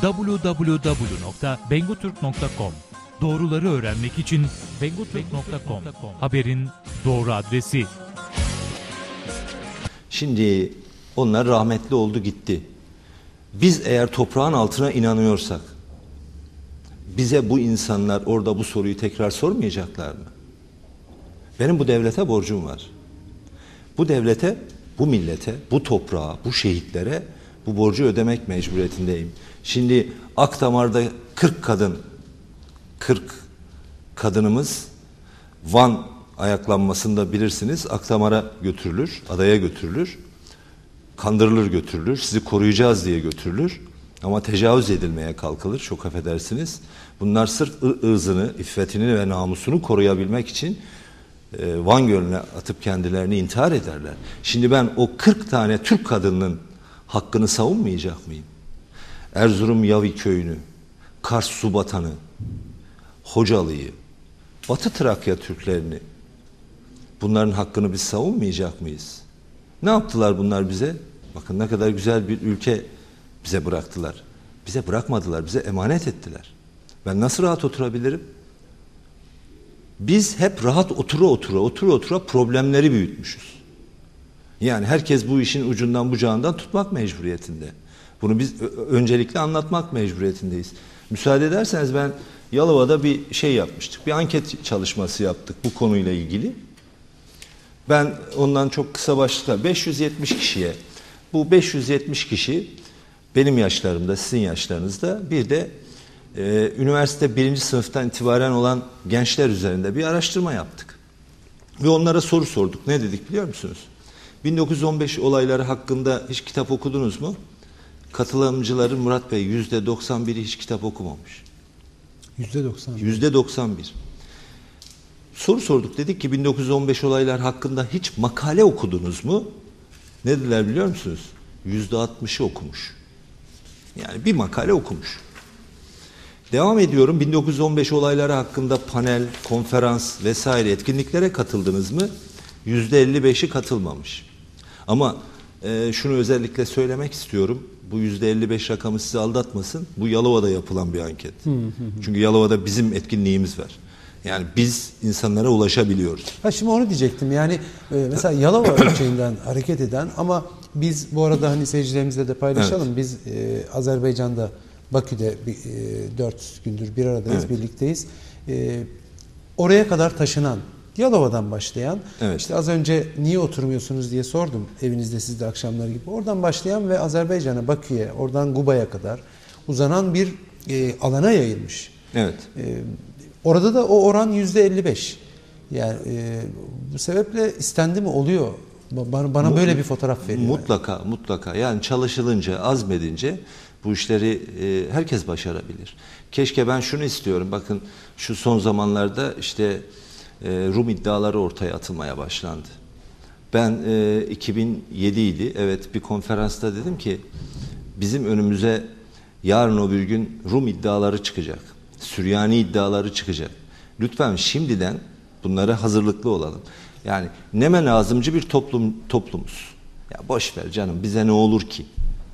www.benguturk.com Doğruları öğrenmek için benguturk.com haberin doğru adresi. Şimdi onlar rahmetli oldu gitti. Biz eğer toprağın altına inanıyorsak bize bu insanlar orada bu soruyu tekrar sormayacaklar mı? Benim bu devlete borcum var. Bu devlete, bu millete, bu toprağa, bu şehitlere bu borcu ödemek mecburiyetindeyim. Şimdi Akdamar'da 40 kadın, 40 kadınımız Van ayaklanmasında bilirsiniz Akdamar'a götürülür, adaya götürülür. Kandırılır götürülür, sizi koruyacağız diye götürülür. Ama tecavüz edilmeye kalkılır, çok affedersiniz. Bunlar sırf ırzını, iffetini ve namusunu koruyabilmek için e, Van Gölü'ne atıp kendilerini intihar ederler. Şimdi ben o 40 tane Türk kadının hakkını savunmayacak mıyım? Erzurum Yavi köyünü, Kars Subatan'ı, Hocalı'yı, Batı Trakya Türklerini bunların hakkını biz savunmayacak mıyız? Ne yaptılar bunlar bize? Bakın ne kadar güzel bir ülke bize bıraktılar. Bize bırakmadılar, bize emanet ettiler. Ben nasıl rahat oturabilirim? Biz hep rahat otura otura, otura otura problemleri büyütmüşüz. Yani herkes bu işin ucundan bucağından tutmak mecburiyetinde. Bunu biz öncelikle anlatmak mecburiyetindeyiz. Müsaade ederseniz ben Yalova'da bir şey yapmıştık. Bir anket çalışması yaptık bu konuyla ilgili. Ben ondan çok kısa başlıkla 570 kişiye bu 570 kişi benim yaşlarımda, sizin yaşlarınızda bir de e, üniversite birinci sınıftan itibaren olan gençler üzerinde bir araştırma yaptık. Ve onlara soru sorduk. Ne dedik biliyor musunuz? 1915 olayları hakkında hiç kitap okudunuz mu? Katılımcıların Murat Bey yüzde 91'i hiç kitap okumamış. Yüzde 91. Yüzde 91. Soru sorduk. Dedik ki 1915 olaylar hakkında hiç makale okudunuz mu? Ne dediler biliyor musunuz? Yüzde 60'ı okumuş. Yani bir makale okumuş. Devam ediyorum. 1915 olayları hakkında panel, konferans vesaire etkinliklere katıldınız mı? Yüzde 55'i katılmamış. Ama e, şunu özellikle söylemek istiyorum. Bu yüzde 55 rakamı sizi aldatmasın. Bu Yalova'da yapılan bir anket. Çünkü Yalova'da bizim etkinliğimiz var. Yani biz insanlara ulaşabiliyoruz. Ha şimdi onu diyecektim. Yani e, mesela Yalova ölçeğinden hareket eden ama biz bu arada hani seyircilerimizle de paylaşalım. Evet. Biz e, Azerbaycan'da Bakü'de bir, e, 4 gündür bir aradayız, evet. birlikteyiz. E, oraya kadar taşınan Yalova'dan başlayan, evet. işte az önce niye oturmuyorsunuz diye sordum evinizde siz de akşamları gibi. Oradan başlayan ve Azerbaycan'a, Bakü'ye, oradan Guba'ya kadar uzanan bir e, alana yayılmış. Evet. E, orada da o oran yüzde 55. Yani e, bu sebeple istendi mi oluyor. Bana, bana böyle bir fotoğraf veriyor. Mutlaka, yani. mutlaka. Yani çalışılınca, azmedince bu işleri e, herkes başarabilir. Keşke ben şunu istiyorum. Bakın şu son zamanlarda işte Rum iddiaları ortaya atılmaya başlandı. Ben e, 2007 idi. Evet bir konferansta dedim ki bizim önümüze yarın o bir gün Rum iddiaları çıkacak. Süryani iddiaları çıkacak. Lütfen şimdiden bunlara hazırlıklı olalım. Yani neme lazımcı bir toplum toplumuz. Ya boş ver canım bize ne olur ki?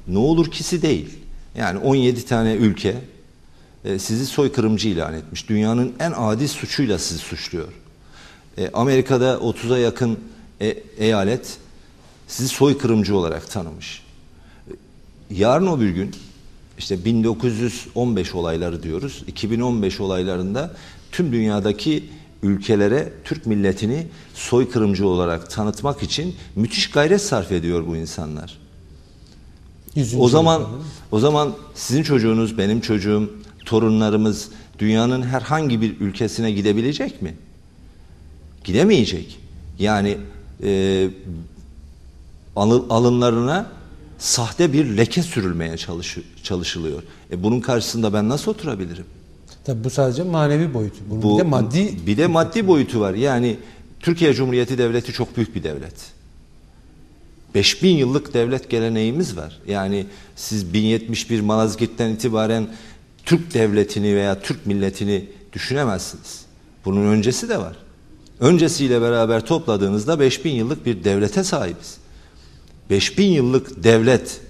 Ne olur kisi değil. Yani 17 tane ülke e, sizi soykırımcı ilan etmiş. Dünyanın en adi suçuyla sizi suçluyor. E, Amerika'da 30'a yakın e, eyalet sizi soykırımcı olarak tanımış. E, yarın o bir gün işte 1915 olayları diyoruz. 2015 olaylarında tüm dünyadaki ülkelere Türk milletini soykırımcı olarak tanıtmak için müthiş gayret sarf ediyor bu insanlar. o zaman o zaman sizin çocuğunuz, benim çocuğum, torunlarımız dünyanın herhangi bir ülkesine gidebilecek mi? Gidemeyecek. Yani e, alınlarına sahte bir leke sürülmeye çalış, çalışılıyor. E bunun karşısında ben nasıl oturabilirim? Tabii bu sadece manevi boyutu. Bunun bu, bir de maddi bir de maddi boyutu var. Yani Türkiye Cumhuriyeti Devleti çok büyük bir devlet. 5000 yıllık devlet geleneğimiz var. Yani siz 1071 Malazgirt'ten itibaren Türk devletini veya Türk milletini düşünemezsiniz. Bunun öncesi de var. Öncesiyle beraber topladığınızda 5000 yıllık bir devlete sahibiz. 5000 yıllık devlet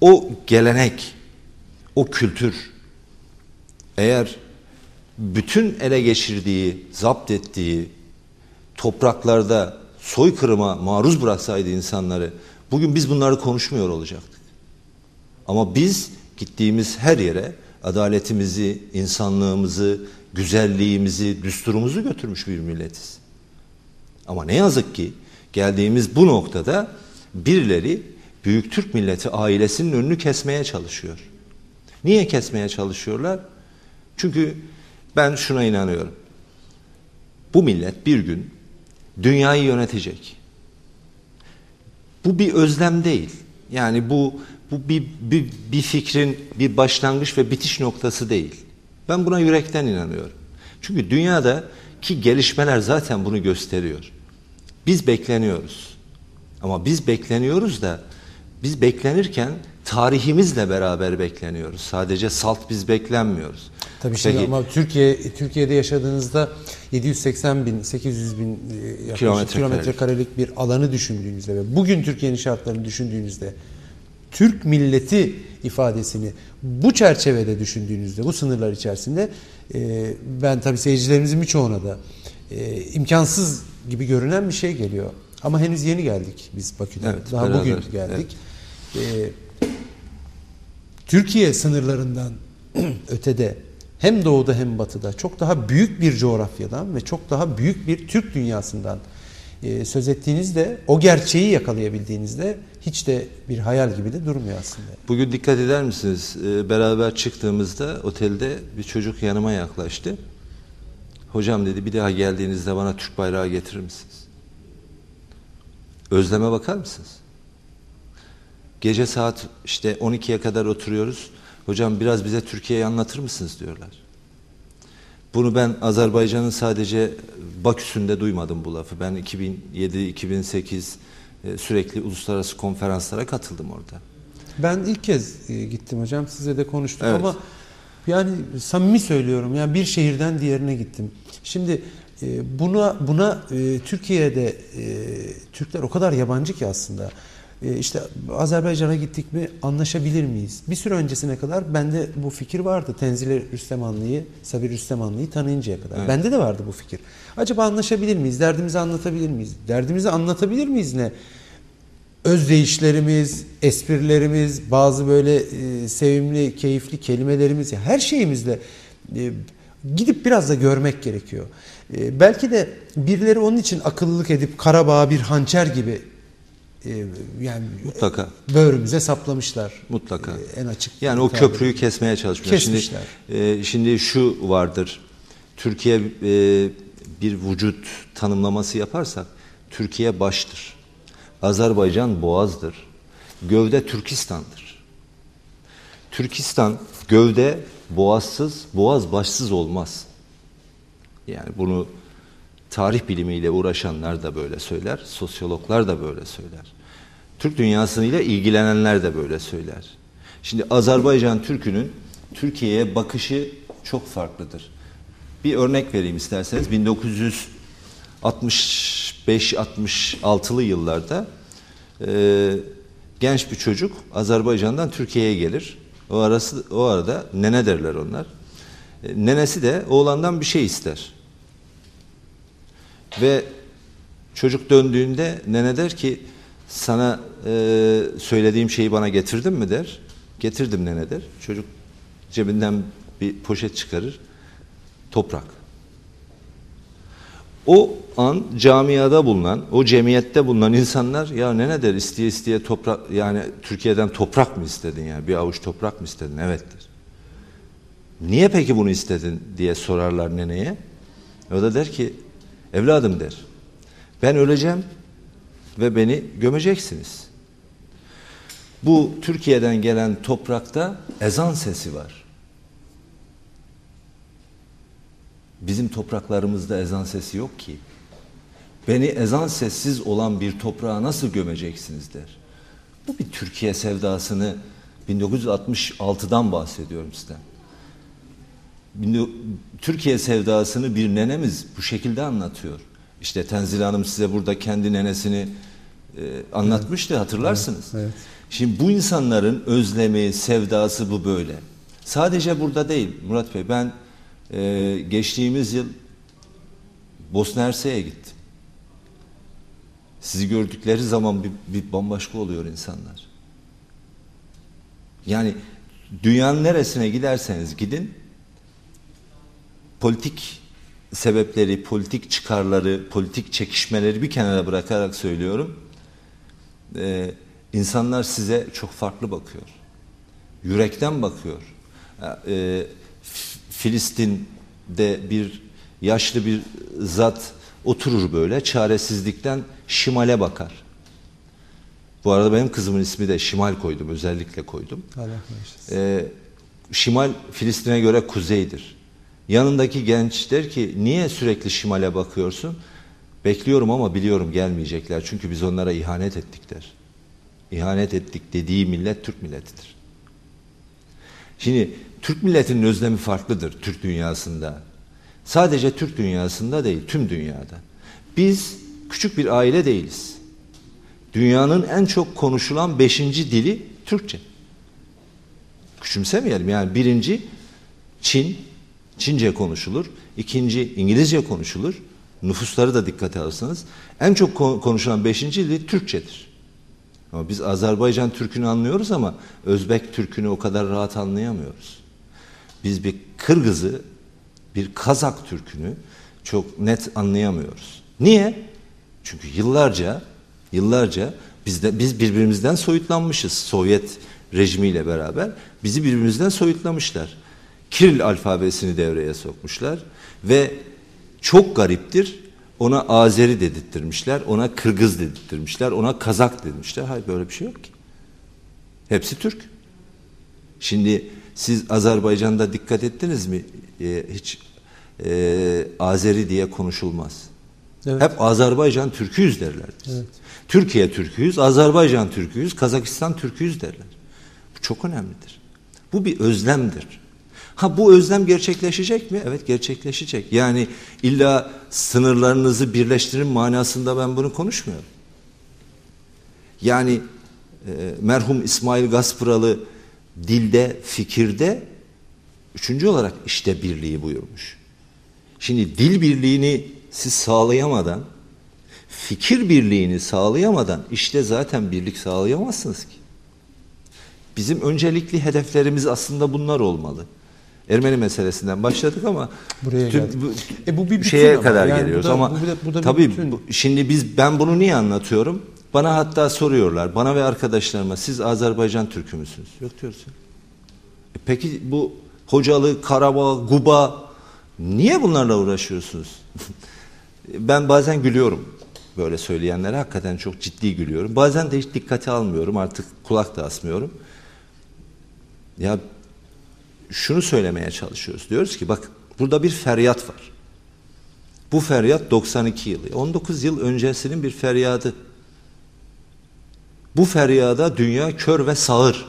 o gelenek, o kültür eğer bütün ele geçirdiği, zapt ettiği topraklarda soykırıma maruz bıraksaydı insanları bugün biz bunları konuşmuyor olacaktık. Ama biz gittiğimiz her yere adaletimizi, insanlığımızı, güzelliğimizi, düsturumuzu götürmüş bir milletiz. Ama ne yazık ki geldiğimiz bu noktada birileri Büyük Türk milleti ailesinin önünü kesmeye çalışıyor. Niye kesmeye çalışıyorlar? Çünkü ben şuna inanıyorum. Bu millet bir gün dünyayı yönetecek. Bu bir özlem değil. Yani bu bu bir, bir, bir fikrin bir başlangıç ve bitiş noktası değil. Ben buna yürekten inanıyorum. Çünkü dünyada ki gelişmeler zaten bunu gösteriyor. Biz bekleniyoruz. Ama biz bekleniyoruz da biz beklenirken tarihimizle beraber bekleniyoruz. Sadece salt biz beklenmiyoruz. Tabii şimdi Peki, ama Türkiye Türkiye'de yaşadığınızda 780 bin, 800 bin e, yaklaşık Kilometre kilometre karelik bir alanı düşündüğünüzde ve bugün Türkiye'nin şartlarını düşündüğünüzde Türk milleti ifadesini bu çerçevede düşündüğünüzde, bu sınırlar içerisinde e, ben tabii seyircilerimizin birçoğuna da e, imkansız gibi görünen bir şey geliyor. Ama henüz yeni geldik biz Bakü'den. Evet, Daha beraber, bugün geldik. E, Türkiye sınırlarından ötede hem doğuda hem batıda çok daha büyük bir coğrafyadan ve çok daha büyük bir Türk dünyasından e, söz ettiğinizde o gerçeği yakalayabildiğinizde hiç de bir hayal gibi de durmuyor aslında. Bugün dikkat eder misiniz? Ee, beraber çıktığımızda otelde bir çocuk yanıma yaklaştı. Hocam dedi bir daha geldiğinizde bana Türk bayrağı getirir misiniz? Özleme bakar mısınız? Gece saat işte 12'ye kadar oturuyoruz. Hocam biraz bize Türkiye'yi anlatır mısınız diyorlar. Bunu ben Azerbaycan'ın sadece Baküs'ünde duymadım bu lafı. Ben 2007-2008 e, sürekli uluslararası konferanslara katıldım orada. Ben ilk kez e, gittim hocam. Size de konuştuk Evet. ama yani samimi söylüyorum. Yani bir şehirden diğerine gittim. Şimdi e, buna buna Türkiye'de Türkler o kadar yabancı ki aslında. E, işte Azerbaycan'a gittik mi anlaşabilir miyiz? Bir süre öncesine kadar bende bu fikir vardı. Tenzile Rüstemanlı'yı, Sabir Rüstemanlı'yı tanıyıncaya kadar. Evet. Bende de vardı bu fikir. Acaba anlaşabilir miyiz? Derdimizi anlatabilir miyiz? Derdimizi anlatabilir miyiz ne? özdeyişlerimiz, esprilerimiz, bazı böyle e, sevimli, keyifli kelimelerimiz, her şeyimizle e, gidip biraz da görmek gerekiyor. E, belki de birileri onun için akıllılık edip Karabağ'a bir hançer gibi yani Mutlaka. böğrümüze saplamışlar. Mutlaka. E, en açık. Yani o köprüyü kesmeye çalışmışlar. Kesmişler. Şimdi, e, şimdi şu vardır. Türkiye e, bir vücut tanımlaması yaparsak Türkiye baştır. Azerbaycan boğazdır. Gövde Türkistan'dır. Türkistan gövde boğazsız, boğaz başsız olmaz. Yani bunu tarih bilimiyle uğraşanlar da böyle söyler, sosyologlar da böyle söyler. Türk dünyasıyla ilgilenenler de böyle söyler. Şimdi Azerbaycan Türk'ünün Türkiye'ye bakışı çok farklıdır. Bir örnek vereyim isterseniz. 1965-66'lı yıllarda e, genç bir çocuk Azerbaycan'dan Türkiye'ye gelir. O arası o arada nene derler onlar. E, nenesi de oğlandan bir şey ister. Ve çocuk döndüğünde nene der ki sana e, söylediğim şeyi bana getirdin mi der. Getirdim nene der. Çocuk cebinden bir poşet çıkarır. Toprak. O an camiada bulunan, o cemiyette bulunan insanlar ya nene der isteye isteye toprak yani Türkiye'den toprak mı istedin yani bir avuç toprak mı istedin? Evettir. Niye peki bunu istedin diye sorarlar neneye. O da der ki evladım der. Ben öleceğim ve beni gömeceksiniz. Bu Türkiye'den gelen toprakta ezan sesi var. Bizim topraklarımızda ezan sesi yok ki. Beni ezan sessiz olan bir toprağa nasıl gömeceksiniz der. Bu bir Türkiye sevdasını 1966'dan bahsediyorum sizden. Türkiye sevdasını bir nenemiz bu şekilde anlatıyor. İşte Tenzil Hanım size burada kendi nenesini e, anlatmıştı hatırlarsınız. Evet, evet. Şimdi bu insanların özlemi, sevdası bu böyle. Sadece burada değil Murat Bey. Ben e, geçtiğimiz yıl Bosna Hersek'e gittim. Sizi gördükleri zaman bir, bir bambaşka oluyor insanlar. Yani dünyanın neresine giderseniz gidin politik sebepleri, politik çıkarları, politik çekişmeleri bir kenara bırakarak söylüyorum. Ee, insanlar size çok farklı bakıyor. Yürekten bakıyor. Ee, Filistin'de bir yaşlı bir zat oturur böyle çaresizlikten şimale bakar. Bu arada benim kızımın ismi de Şimal koydum özellikle koydum. Allah. Ee, Şimal Filistin'e göre kuzeydir. Yanındaki genç der ki niye sürekli şimale bakıyorsun? Bekliyorum ama biliyorum gelmeyecekler. Çünkü biz onlara ihanet ettik der. İhanet ettik dediği millet Türk milletidir. Şimdi Türk milletinin özlemi farklıdır Türk dünyasında. Sadece Türk dünyasında değil, tüm dünyada. Biz küçük bir aile değiliz. Dünyanın en çok konuşulan beşinci dili Türkçe. Küçümsemeyelim yani birinci Çin, Çince konuşulur. ikinci İngilizce konuşulur. Nüfusları da dikkate alırsanız. En çok konuşulan beşinci dil Türkçedir. Ama biz Azerbaycan Türk'ünü anlıyoruz ama Özbek Türk'ünü o kadar rahat anlayamıyoruz. Biz bir Kırgız'ı, bir Kazak Türk'ünü çok net anlayamıyoruz. Niye? Çünkü yıllarca, yıllarca biz, de, biz birbirimizden soyutlanmışız. Sovyet rejimiyle beraber bizi birbirimizden soyutlamışlar. Kiril alfabesini devreye sokmuşlar ve çok gariptir ona Azeri dedirttirmişler, ona Kırgız dedirttirmişler, ona Kazak demişler. Hayır böyle bir şey yok ki. Hepsi Türk. Şimdi siz Azerbaycan'da dikkat ettiniz mi? Ee, hiç e, Azeri diye konuşulmaz. Evet. Hep Azerbaycan Türküyüz derler. Evet. Türkiye Türküyüz, Azerbaycan Türküyüz, Kazakistan Türküyüz derler. Bu çok önemlidir. Bu bir özlemdir. Ha bu özlem gerçekleşecek mi? Evet gerçekleşecek. Yani illa sınırlarınızı birleştirin manasında ben bunu konuşmuyorum. Yani e, merhum İsmail Gaspıralı dilde, fikirde üçüncü olarak işte birliği buyurmuş. Şimdi dil birliğini siz sağlayamadan, fikir birliğini sağlayamadan işte zaten birlik sağlayamazsınız ki. Bizim öncelikli hedeflerimiz aslında bunlar olmalı. Ermeni meselesinden başladık ama buraya tüm, geldik. bu, e bu bir şeye ama. kadar yani geliyoruz bu da, ama bu da, bu da tabii bütün. bu, şimdi biz ben bunu niye anlatıyorum? Bana hatta soruyorlar. Bana ve arkadaşlarıma siz Azerbaycan Türk'ü müsünüz? Yok diyorsun. E peki bu Hocalı, Karabağ, Guba niye bunlarla uğraşıyorsunuz? ben bazen gülüyorum böyle söyleyenlere hakikaten çok ciddi gülüyorum. Bazen de hiç dikkate almıyorum artık kulak da asmıyorum. Ya şunu söylemeye çalışıyoruz. Diyoruz ki bak burada bir feryat var. Bu feryat 92 yılı. 19 yıl öncesinin bir feryadı. Bu feryada dünya kör ve sağır.